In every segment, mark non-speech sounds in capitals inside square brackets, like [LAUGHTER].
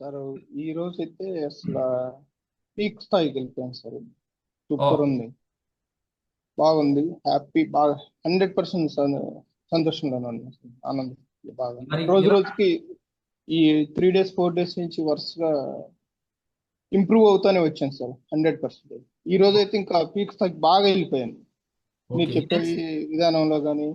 Sir ఈ రోజు అయితే అసలు పీక్ స్థాయికి వెళ్ళిపోయాను సార్. సూపర్ ఉంది బాగుంది. హ్యాపీ బాగా హండ్రెడ్ పర్సెంట్ సంతోషంగానే ఉన్నాను. ఆనందం. బాగా. రోజు రోజుకి ఈ త్రీ డేస్ ఫోర్ డేస్ నుంచి వరుసగా ఇంప్రూవ్ అవుతానే వచ్చాను సార్ హండ్రెడ్ పర్సెంట్ ఈ రోజు అయితే ఇంకా పీక్ స్థాయికి బాగా వెళ్ళిపోయాను. మీరు. చెప్పే విధానంలో కానీ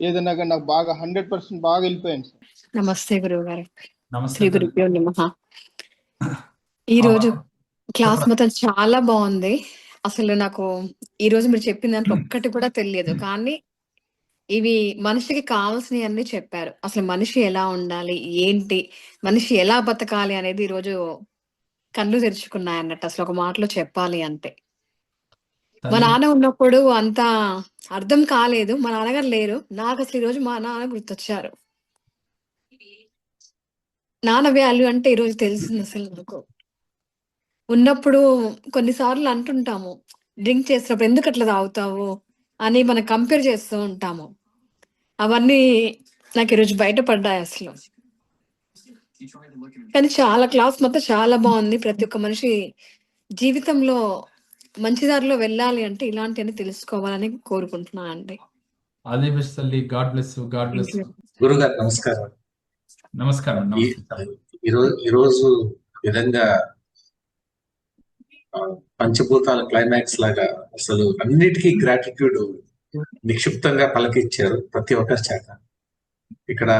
ఏదైనా కానీ నాకు బాగా హండ్రెడ్ పర్సెంట్ బాగా వెళ్ళిపోయాను సార్. నమస్తే గురువు గారు నమస్తే గురుభ్యో నమ. ఈ రోజు క్లాస్. మొత్తం చాలా బాగుంది. అసలు నాకు ఈ రోజు మీరు చెప్పిన దాంట్లో ఒక్కటి కూడా తెలియదు. కానీ ఇవి మనిషికి కావాల్సినవి అన్ని చెప్పారు. అసలు మనిషి ఎలా ఉండాలి? ఏంటి? మనిషి ఎలా బతకాలి అనేది ఈ రోజు కళ్ళు తెరుచుకున్నాయి అన్నట్టు అసలు ఒక మాటలో చెప్పాలి అంటే మా నాన్న ఉన్నప్పుడు అంత అర్థం కాలేదు. మా నాన్నగారు లేరు. నాకు అసలు ఈ రోజు మా నాన్న గుర్తొచ్చారు. నాన్న వాల్యూ అంటే ఈరోజు తెలిసింది అసలు నాకు. ఉన్నప్పుడు కొన్నిసార్లు అంటుంటాము డ్రింక్ చేసినప్పుడు ఎందుకు అట్లా తాగుతావు? అని మనం కంపేర్ చేస్తూ ఉంటాము. అవన్నీ నాకు ఈరోజు బయటపడ్డాయి అసలు. కానీ చాలా క్లాస్ మొత్తం చాలా బాగుంది. ప్రతి ఒక్క మనిషి జీవితంలో మంచి దారిలో వెళ్ళాలి అంటే ఇలాంటివన్నీ తెలుసుకోవాలని కోరుకుంటున్నాను అండి గాడ్ బ్లెస్ గాడ్ బ్లెస్ గురుగారు నమస్కారం. నమస్కారం. ఈరోజు ఈరోజు విధంగా పంచభూతాల క్లైమాక్స్ లాగా అసలు అన్నిటికీ గ్రాటిట్యూడ్ నిక్షిప్తంగా పలకిచ్చారు ప్రతి ఒక్కరి చేత. ఇక్కడ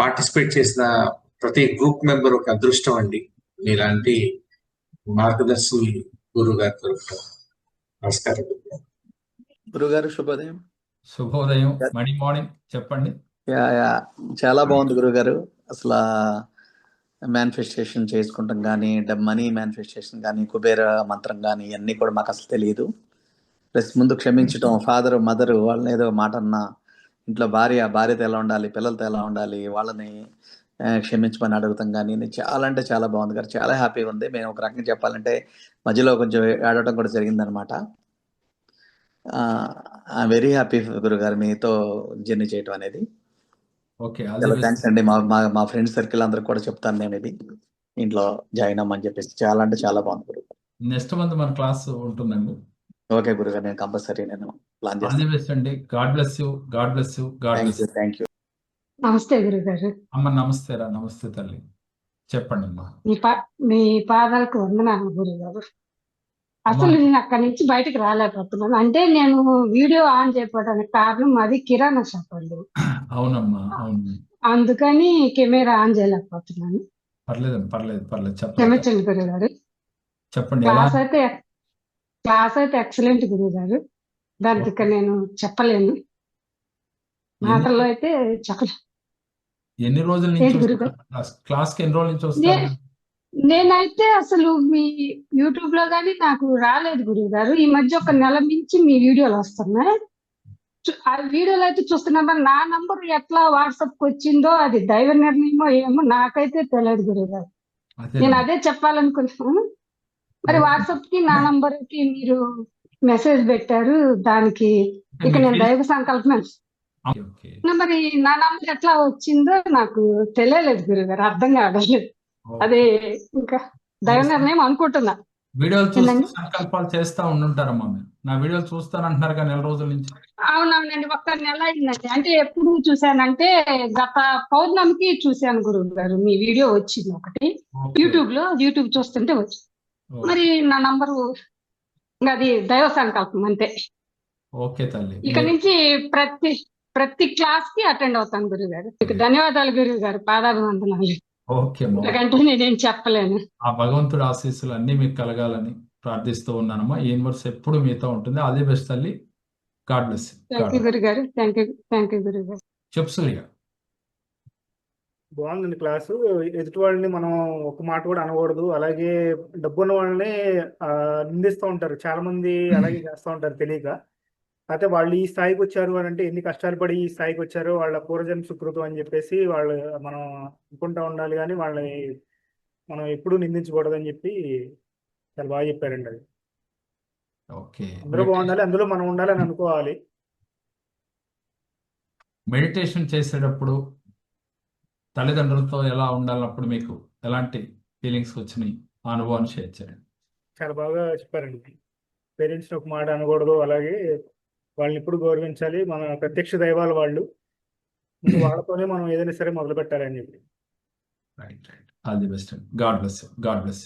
పార్టిసిపేట్ చేసిన ప్రతి గ్రూప్ మెంబర్ ఒక అదృష్టం అండి. మీలాంటి మార్గదర్శి గురువు గారి దొరకటం నమస్కారం. గురుగారు. శుభోదయం. శుభోదయం. మణి మార్నింగ్ చెప్పండి. Yeah yeah. చాలా బాగుంది గురుగారు. అసలు మేనిఫెస్టేషన్ చేసుకుంటాం కానీ మనీ మేనిఫెస్టేషన్ కానీ కుబేర మంత్రం కానీ ఇవన్నీ కూడా మాకు అసలు తెలియదు. ప్లస్ ముందు క్షమించటం ఫాదర్ మదర్ వాళ్ళని ఏదో మాట అన్నా ఇంట్లో భార్య భార్యతో ఎలా ఉండాలి పిల్లలతో ఎలా ఉండాలి వాళ్ళని క్షమించమని అడుగుతాం కానీ చాలా అంటే చాలా బాగుంది గారు. చాలా హ్యాపీగా ఉంది. మేము ఒక రకంగా చెప్పాలంటే మధ్యలో కొంచెం ఆడటం కూడా జరిగిందనమాట వెరీ హ్యాపీ గురుగారు మీతో జర్నీ చేయటం అనేది. ఓకే చాలా థ్యాంక్స్ అండి. మా మా మా ఫ్రెండ్ సర్కిల్ అందరికి కూడా చెప్తాను నేను ఇది. ఇంట్లో జాయిన్ అవ్వమని చెప్పేసి చాలా అంటే చాలా బాగుంది గురువు నెక్స్ట్ మంత్ మన క్లాస్ ఉంటుందండి. ఓకే గురుగారు నేను కంపల్సరీ నేను ప్లాన్ చేస్తాను. బెస్ట్ అండి. God bless you God bless you God thank bless you thank you నమస్తే గురుగారు అమ్మ నమస్తే రా నమస్తే తల్లి. చెప్పండి అమ్మా మీ పా మీ పాదాలకు వందనాలు గురుగారు అసలు నేను అక్కడి నుంచి బయటకు రాలేకపోతున్నాను. అంటే నేను వీడియో ఆన్ చేయకపోవడానికి కారణం అది కిరాణా షాప్ అండి. అవునమ్మా అవును. అందుకని కెమెరా ఆన్ చేయలేకపోతున్నాను. పర్లేదు పర్లేదు పర్లేదు. చెప్పండి క్షమించండి గురుగారు చెప్పండి క్లాస్ అయితే క్లాస్ అయితే ఎక్సలెంట్ గురుగారు దానికి ఇక నేను చెప్పలేను. మాటల్లో అయితే చెప్పలేను. ఎన్ని రోజుల నుంచి క్లాస్కి ఎన్ని రోజుల నుంచి వస్తారు నేనైతే అసలు మీ యూట్యూబ్లో కానీ నాకు రాలేదు గురువు గారు ఈ మధ్య ఒక నెల నుంచి మీ వీడియోలు వస్తున్నాయి. ఆ వీడియోలు అయితే చూస్తున్నా మరి నా నంబర్ ఎట్లా వాట్సాప్కి వచ్చిందో అది దైవ నిర్ణయమో ఏమో నాకైతే తెలియదు గురువు గారు నేను అదే చెప్పాలనుకున్నాను మరి వాట్సాప్కి నా నంబర్కి మీరు మెసేజ్ పెట్టారు దానికి ఇక నేను దైవ సంకల్పం మరి నా నంబర్ ఎట్లా వచ్చిందో నాకు తెలియలేదు గురువు గారు అర్థం కావట్లేదు. అదే ఇంకా దైవ నిర్ణయం అనుకుంటున్నా. వీడియోలు ఏంటండి? సంకల్పాలు చేస్తా ఉండుంటారమ్మా మీరు. నా వీడియోలు చూస్తాను అంటున్నారు కదా నెల రోజుల నుంచి. అవునవునండి ఒక్క నెల అయిందండి. అంటే ఎప్పుడు చూశానంటే గత పౌర్ణమికి చూశాను గురువు గారు. మీ వీడియో వచ్చింది ఒకటి. యూట్యూబ్లో యూట్యూబ్ చూస్తుంటే వచ్చింది. మరి నా నంబరు అది దైవ సంకల్పం అంతే. ఓకే తల్లి. ఇక నుంచి ప్రతి ప్రతి క్లాస్కి అటెండ్ అవుతాను గురువు గారు. మీకు ధన్యవాదాలు గురువు గారు. పాదాభివందనాలు. ఓకే అమ్మా. ఎందుకంటే నేనేం చెప్పలేను. ఆ భగవంతుడి ఆశీస్సులు అన్ని మీకు కలగాలని ప్రార్థిస్తూ ఉన్నానమ్మా. ఈ యూనివర్స్ ఎప్పుడు మీతో ఉంటుంది. అదే బెస్ట్ తల్లి. గాడ్ బ్లెస్ థ్యాంక్ యూ గురువు గారు థ్యాంక్ యూ. థ్యాంక్ యూ గురువు గారు చెప్పు సూర్య బాగుందండి క్లాసు. ఎదుటి వాళ్ళని మనం ఒక మాట కూడా అనకూడదు. అలాగే డబ్బున్న వాళ్ళని ఆ, నిందిస్తూ ఉంటారు. చాలా మంది అలాగే చేస్తూ ఉంటారు తెలియక. అయితే వాళ్ళు ఈ స్థాయికి వచ్చారు అని అంటే ఎన్ని కష్టాలు పడి ఈ స్థాయికి వచ్చారో వాళ్ళ పూర్వజన్మ సుకృతం అని చెప్పేసి వాళ్ళు మనం అనుకుంటా ఉండాలి కానీ వాళ్ళని మనం ఎప్పుడూ నిందించకూడదు అని చెప్పి చాలా బాగా చెప్పారండి అది. ఓకే. అందరూ బాగుండాలి అందులో మనం ఉండాలని అనుకోవాలి. మెడిటేషన్ చేసేటప్పుడు తల్లిదండ్రులతో ఎలా ఉండాలన్నప్పుడు మీకు ఎలాంటి ఫీలింగ్స్ వచ్చినాయి? ఆ అనుభవాన్ని షేర్ చేయండి. చాలా బాగా చెప్పారండి. పేరెంట్స్ని ఒక మాట అనకూడదు అలాగే వాళ్ళని ఇప్పుడు గౌరవించాలి? మన ప్రత్యక్ష దైవాలు వాళ్ళు. [LAUGHS] వాళ్ళతోనే మనం ఏదైనా సరే మొదలు పెట్టాలని చెప్పి. Right right all the best God bless God bless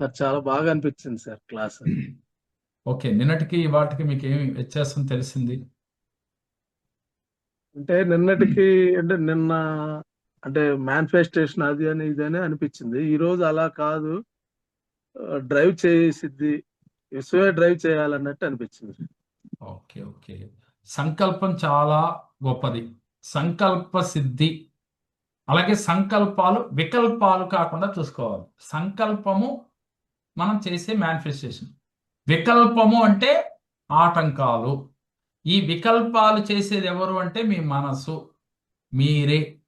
sir చాలా బాగా అనిపించింది సార్ క్లాస్. ఓకే నిన్నటికి వాటికి మీకు ఏమి వ్యత్యాసం తెలిసింది? అంటే నిన్నటికి అంటే నిన్న అంటే మేనిఫెస్టేషన్ అది అని ఇది అని అనిపించింది. ఈ రోజు అలా కాదు. డ్రైవ్ చేసిద్ది. విశ్వే డ్రైవ్ చేయాలన్నట్టు అనిపించింది. Okay okay. సంకల్పం చాలా గొప్పది. సంకల్ప సిద్ధి అలాగే సంకల్పాలు వికల్పాలు కాకుండా చూసుకోవాలి. సంకల్పము మనం చేసే మేనిఫెస్టేషన్ వికల్పము అంటే ఆటంకాలు. ఈ వికల్పాలు చేసేది ఎవరు అంటే మీ మనసు మీరే.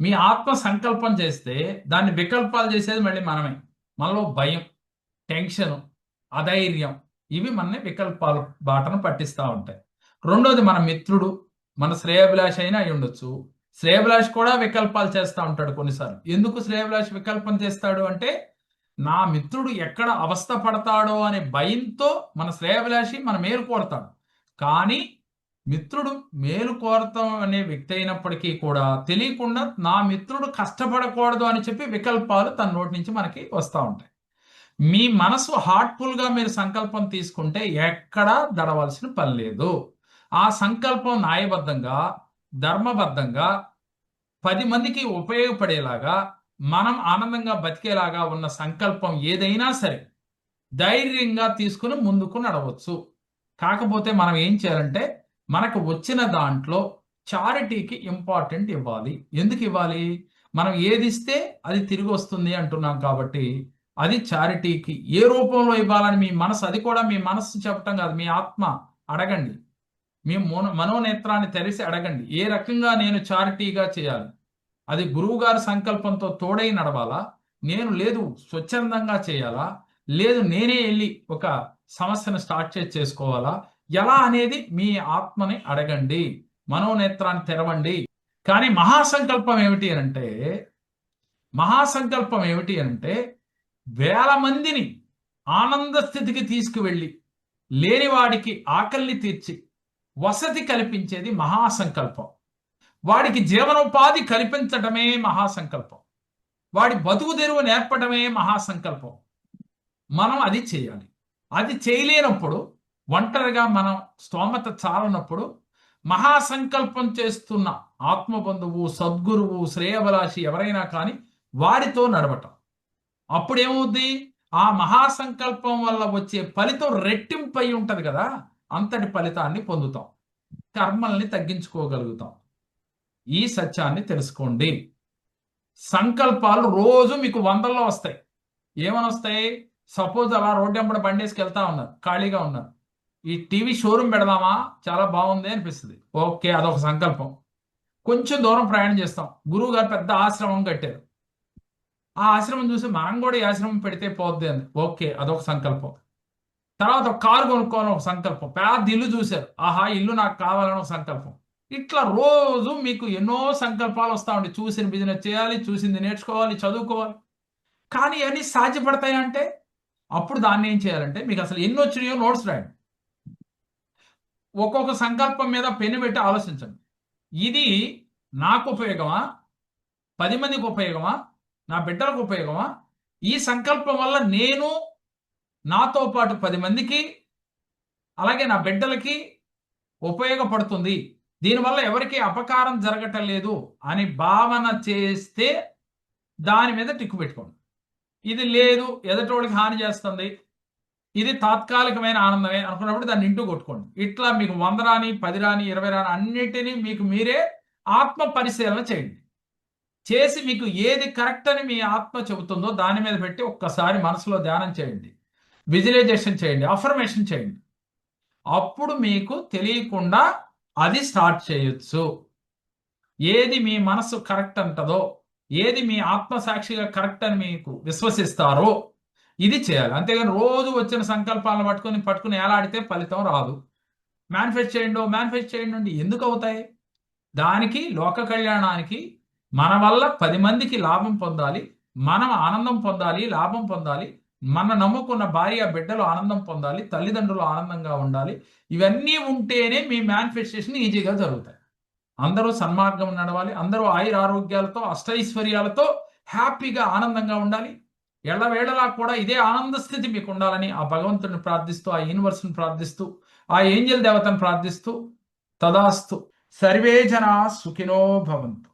మీ ఆత్మ సంకల్పం చేస్తే దాన్ని వికల్పాలు చేసేది మళ్ళీ మనమే. మనలో భయం టెన్షన్ అధైర్యం ఇవి మనని వికల్పాల బాటను పట్టిస్తూ ఉంటాయి. రెండోది మన మిత్రుడు మన శ్రేయభిలాష్ అయినా అయి ఉండొచ్చు. శ్రేయభిలాష్ కూడా వికల్పాలు చేస్తూ ఉంటాడు కొన్నిసార్లు. ఎందుకు శ్రేయభిలాష్ వికల్పం చేస్తాడు అంటే నా మిత్రుడు ఎక్కడ అవస్థ పడతాడో అనే భయంతో మన శ్రేయభిలాషి మన మేలు కోరతాడు. కానీ మిత్రుడు మేలు కోరతాం అనే వ్యక్తి అయినప్పటికీ కూడా తెలియకుండా నా మిత్రుడు కష్టపడకూడదు అని చెప్పి వికల్పాలు తన నోటి నుంచి మనకి వస్తూ ఉంటాయి. మీ మనసు హార్ట్ఫుల్గా మీరు సంకల్పం తీసుకుంటే ఎక్కడా దడవలసిన పని లేదు. ఆ సంకల్పం న్యాయబద్ధంగా ధర్మబద్ధంగా పది మందికి ఉపయోగపడేలాగా మనం ఆనందంగా బతికేలాగా ఉన్న సంకల్పం ఏదైనా సరే ధైర్యంగా తీసుకుని ముందుకు నడవచ్చు. కాకపోతే మనం ఏం చేయాలంటే మనకు వచ్చిన దాంట్లో చారిటీకి ఇంపార్టెంట్ ఇవ్వాలి. ఎందుకు ఇవ్వాలి? మనం ఏది ఇస్తే అది తిరిగి వస్తుంది అంటున్నాం కాబట్టి అది చారిటీకి. ఏ రూపంలో ఇవ్వాలని మీ మనసు అది కూడా మీ మనస్సు చెప్పటం కాదు మీ ఆత్మ. అడగండి. మీ మనోనేత్రాన్ని తెరిచి అడగండి. ఏ రకంగా నేను చారిటీగా చేయాలి? అది గురువు గారి సంకల్పంతో తోడై నడవాలా? నేను లేదు స్వచ్ఛందంగా చేయాలా? లేదు నేనే వెళ్ళి ఒక సమస్యను స్టార్ట్ చేసి చేసుకోవాలా? ఎలా అనేది మీ ఆత్మని అడగండి. మనోనేత్రాన్ని తెరవండి. కానీ మహాసంకల్పం ఏమిటి అంటే మహాసంకల్పం ఏమిటి అంటే వేల మందిని ఆనంద స్థితికి తీసుకువెళ్ళి లేనివాడికి ఆకలిని తీర్చి వసతి కల్పించేది మహాసంకల్పం. వాడికి జీవనోపాధి కల్పించటమే మహాసంకల్పం. వాడి బతుకు తెరువు నేర్పడమే మహాసంకల్పం. మనం అది చేయాలి. అది చేయలేనప్పుడు ఒంటరిగా మనం స్తోమత చాలనప్పుడు మహాసంకల్పం చేస్తున్న ఆత్మబంధువు సద్గురువు శ్రేయబలాషి ఎవరైనా కానీ వారితో నడవటం. అప్పుడేమవుద్ది? ఆ మహాసంకల్పం వల్ల వచ్చే ఫలితం రెట్టింపై ఉంటది కదా అంతటి ఫలితాన్ని పొందుతాం. కర్మల్ని తగ్గించుకోగలుగుతాం. ఈ సత్యాన్ని తెలుసుకోండి. సంకల్పాలు రోజు మీకు వందల్లో వస్తాయి. ఏమని వస్తాయి సపోజ్ అలా రోడ్డు వెంబడి బండేసుకు వెళ్తా ఉన్నారు ఖాళీగా ఉన్నారు. ఈ టీవీ షోరూమ్ పెడదామా? చాలా బాగుంది అనిపిస్తుంది. ఓకే అదొక సంకల్పం. కొంచెం దూరం ప్రయాణం చేస్తాం. గురువు గారు పెద్ద ఆశ్రమం కట్టారు. ఆ ఆశ్రమం చూసి మనం కూడా ఈ ఆశ్రమం పెడితే పోద్ది అని ఓకే అదొక సంకల్పం. తర్వాత ఒక కారు కొనుక్కోవాలని ఒక సంకల్పం. పెద్ద ఇల్లు చూశారు. ఆహా ఇల్లు నాకు కావాలని ఒక సంకల్పం. ఇట్లా రోజు మీకు ఎన్నో సంకల్పాలు వస్తూ ఉండి చూసిన బిజినెస్ చేయాలి చూసింది నేర్చుకోవాలి చదువుకోవాలి. కానీ అన్నీ సాధ్యపడతాయి అంటే అప్పుడు దాన్ని ఏం చేయాలంటే మీకు అసలు ఎన్ని వచ్చినాయో నోట్స్ రాయండి. ఒక్కొక్క సంకల్పం మీద పెన్ను పెట్టి ఆలోచించండి. ఇది నాకు ఉపయోగమా? పది మందికి ఉపయోగమా? నా బిడ్డలకు ఉపయోగమా? ఈ సంకల్పం వల్ల నేను నాతో పాటు పది మందికి అలాగే నా బిడ్డలకి ఉపయోగపడుతుంది. దీనివల్ల ఎవరికి అపకారం జరగటం లేదు అని భావన చేస్తే దాని మీద టిక్కు పెట్టుకోండి. ఇది లేదు ఎదటోడికి హాని చేస్తుంది ఇది తాత్కాలికమైన ఆనందమే అనుకున్నప్పుడు దాన్ని ఇంటూ కొట్టుకోండి. ఇట్లా మీకు వంద రాని పది రాని ఇరవై రాని అన్నిటినీ మీకు మీరే ఆత్మ పరిశీలన చేయండి. చేసి మీకు ఏది కరెక్ట్ అని మీ ఆత్మ చెబుతుందో దాని మీద పెట్టి ఒక్కసారి మనసులో ధ్యానం చేయండి. విజువలైజేషన్ చేయండి. అఫర్మేషన్ చేయండి. అప్పుడు మీకు తెలియకుండా అది స్టార్ట్ చేయొచ్చు. ఏది మీ మనసు కరెక్ట్ అంటదో ఏది మీ ఆత్మసాక్షిగా కరెక్ట్ అని మీకు విశ్వసిస్తారో ఇది చేయాలి. అంతేగాని రోజు వచ్చిన సంకల్పాలను పట్టుకొని పట్టుకుని ఏలాడితే ఫలితం రాదు. మేనిఫెస్ట్ చేయండి మేనిఫెస్ట్ చేయండి ఎందుకు అవుతాయి? దానికి లోక కళ్యాణానికి మన వల్ల పది మందికి లాభం పొందాలి మనం ఆనందం పొందాలి లాభం పొందాలి మన నమ్ముకున్న భార్య బిడ్డలు ఆనందం పొందాలి తల్లిదండ్రులు ఆనందంగా ఉండాలి. ఇవన్నీ ఉంటేనే మీ మేనిఫెస్టేషన్ ఈజీగా జరుగుతాయి. అందరూ సన్మార్గం నడవాలి అందరూ ఆయుర ఆరోగ్యాలతో అష్టైశ్వర్యాలతో హ్యాపీగా ఆనందంగా ఉండాలి. ఎళ్ళవేళలా కూడా ఇదే ఆనంద స్థితి మీకు ఉండాలని ఆ భగవంతుడిని ప్రార్థిస్తూ ఆ యూనివర్స్ని ప్రార్థిస్తూ ఆ ఏంజల్ దేవతను ప్రార్థిస్తూ తదాస్తు. సర్వే జనా సుఖినో భవంతు.